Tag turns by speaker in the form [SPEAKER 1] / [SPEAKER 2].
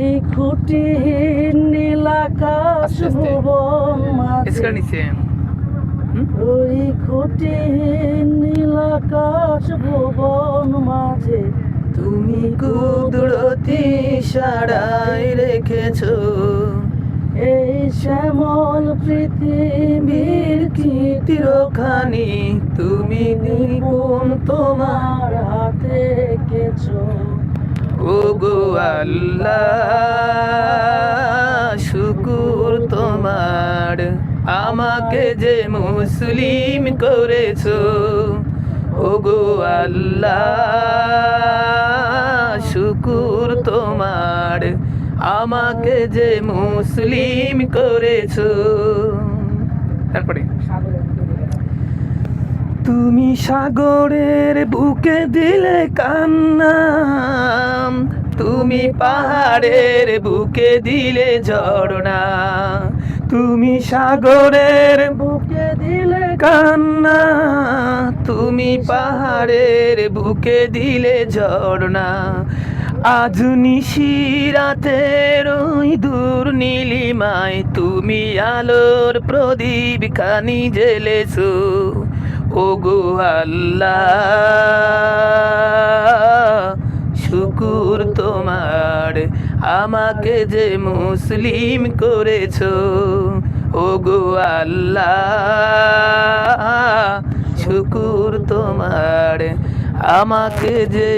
[SPEAKER 1] এই খুঁটিহীন নীলাকাশ। ভুবন মাঝে। ওই খুঁটিহীন নীলাকাশ ভুবন মাঝে।
[SPEAKER 2] তুমি কুদরতি সারাই রেখেছো।
[SPEAKER 1] এই শ্যামল পৃথিবীর
[SPEAKER 2] চিরখানি তুমি নিপুণ তোমার
[SPEAKER 1] হাতে কেছো
[SPEAKER 2] আল্লাহ, শুকুর তোমার। আমাকে যে মুসলিম করেছ ও গো আল্লাহ, শুকুর তোমার। আমাকে যে মুসলিম করেছ। তারপরে? তুমি সাগরের বুকে দিলে কান্না তুমি পাহাড়ের বুকে দিলে ঝর্ণা তুমি সাগরের
[SPEAKER 1] বুকে দিলে
[SPEAKER 2] কান্না, তুমি পাহাড়ের বুকে দিলে ঝর্ণা আজ নিশি রাতের ওই দূর নীলিমায় তুমি আলোর প্রদীপ খানি জেলেছো ও গো আল্লাহ। শুকুর তোমার। আমাকে যে মুসলিম করেছ ও গো আল্লাহ। শুকুর তোমার। আমাকে যে